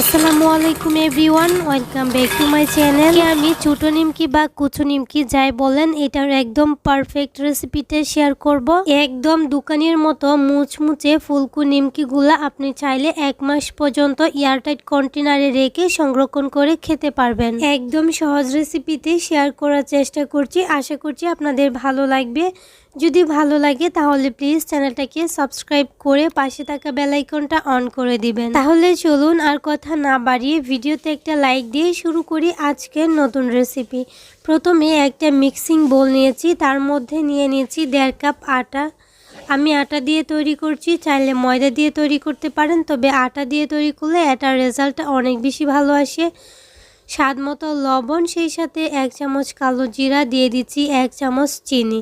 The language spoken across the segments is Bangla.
আসসালামু আলাইকুম everyone, welcome back to my channel. আমি ছোটো নিমকি বা কুচু নিমকি যাই বলেন, এটার একদম পারফেক্ট রেসিপিটা শেয়ার করব। একদম দোকানের মতো মুচমুচে ফুলকু নিমকিগুলা আপনি চাইলে এক মাস পর্যন্ত এয়ারটাইট কন্টেনারে রেখে সংরক্ষণ করে খেতে পারবেন। একদম সহজ রেসিপিতে শেয়ার করার চেষ্টা করছি। আশা করছি আপনাদের ভালো লাগবে। যদি ভালো লাগে, তাহলে প্লিজ চ্যানেলটাকে সাবস্ক্রাইব করে পাশে থাকা বেলাইকনটা অন করে দিবেন। তাহলে চলুন আর কথা না বাড়িয়ে ভিডিওতে একটা লাইক দিয়ে শুরু করি আজকের নতুন রেসিপি প্রথমে একটা মিক্সিং বোল নিয়েছি, তার মধ্যে নিয়ে নিয়েছি দেড় কাপ আটা। আমি আটা দিয়ে তৈরি করছি, চাইলে ময়দা দিয়ে তৈরি করতে পারেন, তবে আটা দিয়ে তৈরি করলে এটার রেজাল্টটা অনেক বেশি ভালো আসে। স্বাদ মতো লবণ, সেই সাথে এক চামচ কালো জিরা দিয়ে দিচ্ছি এক চামচ চিনি।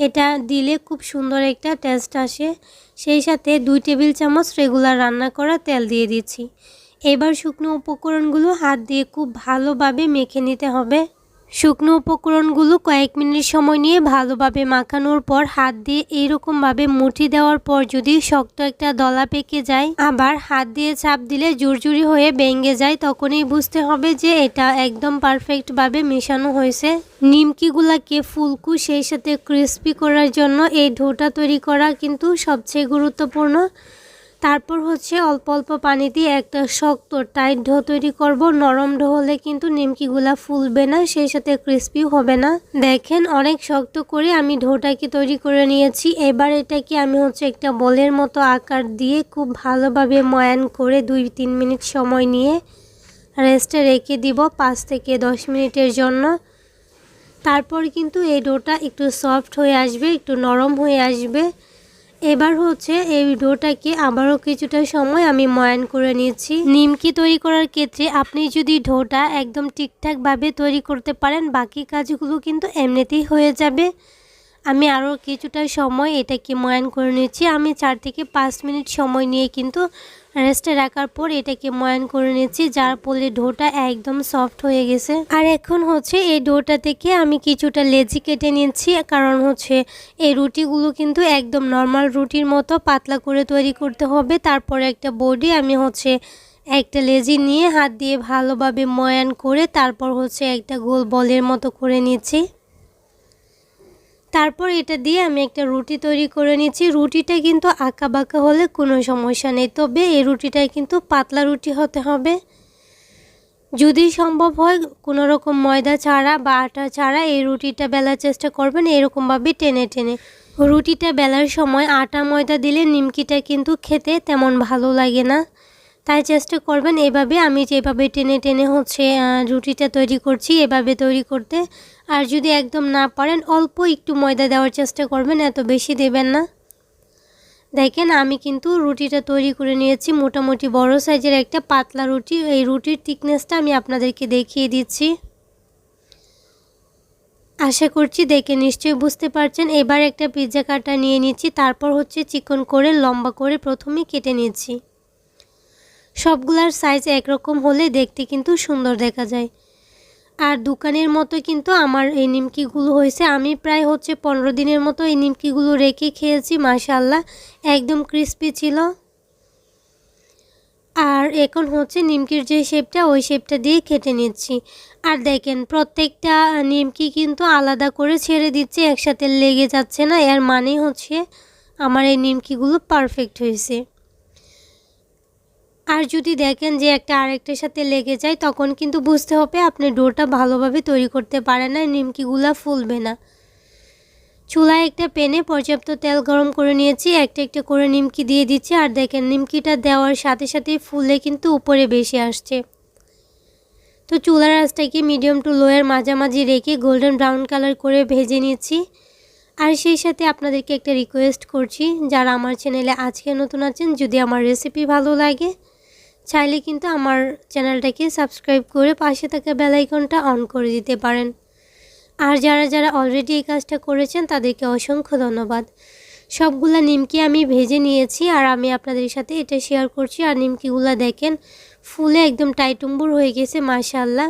এটা দিলে খুব সুন্দর একটা টেস্ট আসে। সেই সাথে দুই টেবিল চামচ রেগুলার রান্না করা তেল দিয়ে দিচ্ছি। এবার শুকনো উপকরণগুলো হাত দিয়ে খুব ভালোভাবে মেখে নিতে হবে। শুকনো উপকরণগুলো কয়েক মিনিট সময় নিয়ে ভালোভাবে মাখানোর পর হাত দিয়ে এইরকমভাবে মুঠি দেওয়ার পর যদি শক্ত একটা দলা পেকে যায়, আবার হাত দিয়ে চাপ দিলে জুরজুরি হয়ে ভেঙে যায়, তখনই বুঝতে হবে যে এটা একদম পারফেক্টভাবে মেশানো হয়েছে। নিমকিগুলাকে ফুলকু সেই সাথে ক্রিস্পি করার জন্য এই ঢোটা তৈরি করা কিন্তু সবচেয়ে গুরুত্বপূর্ণ। তারপর হচ্ছে অল্প অল্প পানি দিয়ে একটা শক্ত, টাইট ঢো তৈরি করব। নরম ঢো হলে কিন্তু নিমকিগুলা ফুলবে না, সেই সাথে ক্রিস্পিও হবে না। দেখেন, অনেক শক্ত করে আমি ঢোটাকে তৈরি করে নিয়েছি। এবার এটাকে আমি হচ্ছে একটা বলের মতো আকার দিয়ে খুব ভালোভাবে ময়ান করে দুই তিন মিনিট সময় নিয়ে রেস্টে রেখে দিব পাঁচ থেকে দশ মিনিটের জন্য। তারপর কিন্তু এই ডোটা একটু সফট হয়ে আসবে, একটু নরম হয়ে আসবে। এবার হচ্ছে এই ডোটাকে আবারও কিছুটা সময় আমি ময়ান করে নিয়েছি নিমকি তৈরি করার ক্ষেত্রে আপনি যদি ডোটা একদম ঠিকঠাকভাবে তৈরি করতে পারেন, বাকি কাজগুলো কিন্তু এমনিতেই হয়ে যাবে। আমি আরও কিছুটা সময় এটাকে ময়ান করে নিয়েছি আমি চার থেকে পাঁচ মিনিট সময় নিয়ে কিন্তু রেস্টে রাখার পর এটাকে ময়ান করে নিচ্ছি, যার ফলে ডোটা একদম সফট হয়ে গেছে। আর এখন হচ্ছে এই ডোটা থেকে আমি কিছুটা লেজি কেটে নিচ্ছি, কারণ হচ্ছে এই রুটিগুলো কিন্তু একদম নর্মাল রুটির মতো পাতলা করে তৈরি করতে হবে। তারপরে একটা বডি আমি হচ্ছে একটা লেজি নিয়ে হাত দিয়ে ভালোভাবে ময়ান করে তারপর হচ্ছে একটা গোল বলের মতো করে নিচ্ছি। তারপর এটা দিয়ে আমি একটা রুটি তৈরি করে নিচ্ছি রুটিটা কিন্তু আঁকা বাঁকা হলে কোনো সমস্যা নেই। তবে এই রুটিটাই কিন্তু পাতলা রুটি হতে হবে। যদি সম্ভব হয়, কোনো রকম ময়দা ছাড়া বা আটা ছাড়া এই রুটিটা বেলার চেষ্টা করবেন। এরকমভাবে টেনে টেনে। রুটিটা বেলার সময় আটা ময়দা দিলে নিমকিটা কিন্তু খেতে তেমন ভালো লাগে না। তাই চেষ্টা করবেন। এভাবে আমি যেভাবে টেনে টেনে হচ্ছে রুটিটা তৈরি করছি, এভাবে তৈরি করতে। আর যদি একদম না পারেন, অল্প একটু ময়দা দেওয়ার চেষ্টা করবেন, এত বেশি দেবেন না। দেখেন, আমি কিন্তু রুটিটা তৈরি করে নিয়েছি, মোটামুটি বড় সাইজের একটা পাতলা রুটি। এই রুটির থিকনেসটা আমি আপনাদেরকে দেখিয়ে দিচ্ছি। আশা করছি দেখে নিশ্চয়ই বুঝতে পারছেন। এবার একটা পিৎজা কাটা নিয়ে নিচ্ছি, তারপর হচ্ছে চিকন করে লম্বা করে প্রথমে কেটে নিচ্ছি। সবগুলার সাইজ একরকম হলে দেখতে কিন্তু সুন্দর দেখা যায়। আর দোকানের মতো কিন্তু আমার এই নিমকিগুলো হয়েছে। আমি প্রায় হচ্ছে পনেরো দিনের মতো এই নিমকিগুলো রেখে খেয়েছি মাশাল্লাহ একদম ক্রিস্পি ছিল। আর এখন হচ্ছে নিমকির যে শেপটা ওই শেপটা দিয়ে কেটে নিচ্ছি। আর দেখেন, প্রত্যেকটা নিমকি কিন্তু আলাদা করে ছেড়ে দিচ্ছে, একসাথে লেগে যাচ্ছে না। এর মানে হচ্ছে আমার এই নিমকিগুলো পারফেক্ট হয়েছে। আর যদি দেখেন যে একটা আরেকটার সাথে লেগে যায়, তখন কিন্তু বুঝতে হবে আপনি ডোটা ভালোভাবে তৈরি করতে পারেন না, নিমকিগুলা ফুলবে না। চুলায় একটা প্যানে পর্যাপ্ত তেল গরম করে নিয়েছি, একটা একটা করে নিমকি দিয়ে দিচ্ছি, আর দেখেন নিমকিটা দেওয়ার সাথে সাথে ফুলে কিন্তু উপরে বেশি আসছে। তো চুলার আঁচটাকে মিডিয়াম টু লোয়ের মাঝামাঝি রেখে গোল্ডেন ব্রাউন কালার করে ভেজে নিচ্ছি। আর সেই সাথে আপনাদেরকে একটা রিকোয়েস্ট করছি, যারা আমার চ্যানেলে আজকে নতুন আছেন, যদি আমার রেসিপি ভালো লাগে চাইলে কিন্তু আমার চ্যানেলটাকে সাবস্ক্রাইব করে পাশে থাকা বেলাইকনটা অন করে দিতে পারেন। আর যারা যারা অলরেডি এই কাজটা করেছেন, তাদেরকে অসংখ্য ধন্যবাদ। সবগুলা নিমকি আমি ভেজে নিয়েছি আর আমি আপনাদের সাথে এটা শেয়ার করছি। আর নিমকিগুলা দেখেন, ফুলে একদম টাইটুম্বুর হয়ে গেছে মাশাল্লাহ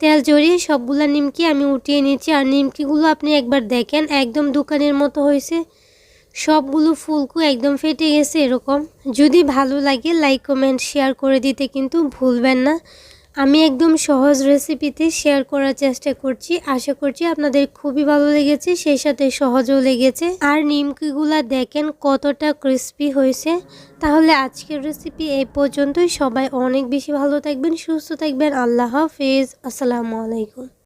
তেল জড়িয়ে সবগুলা নিমকি আমি উঠিয়ে নিয়েছি। আর নিমকিগুলো আপনি একবার দেখেন, একদম দোকানের মতো হয়েছে। সবগুলো ফুলকু একদম ফেটে গেছে এরকম। যদি ভালো লাগে লাইক কমেন্ট শেয়ার করে দিতে কিন্তু ভুলবেন না। আমি একদম সহজ রেসিপিতে শেয়ার করার চেষ্টা করছি। আশা করছি আপনাদের খুবই ভালো লেগেছে, সেই সাথে সহজও লেগেছে। আর নিমকিগুলা দেখেন কতটা ক্রিস্পি হয়েছে। তাহলে আজকের রেসিপি এই পর্যন্তই। সবাই অনেক বেশি ভালো থাকবেন, সুস্থ থাকবেন। আল্লাহ হাফেজ। আসসালামু আলাইকুম।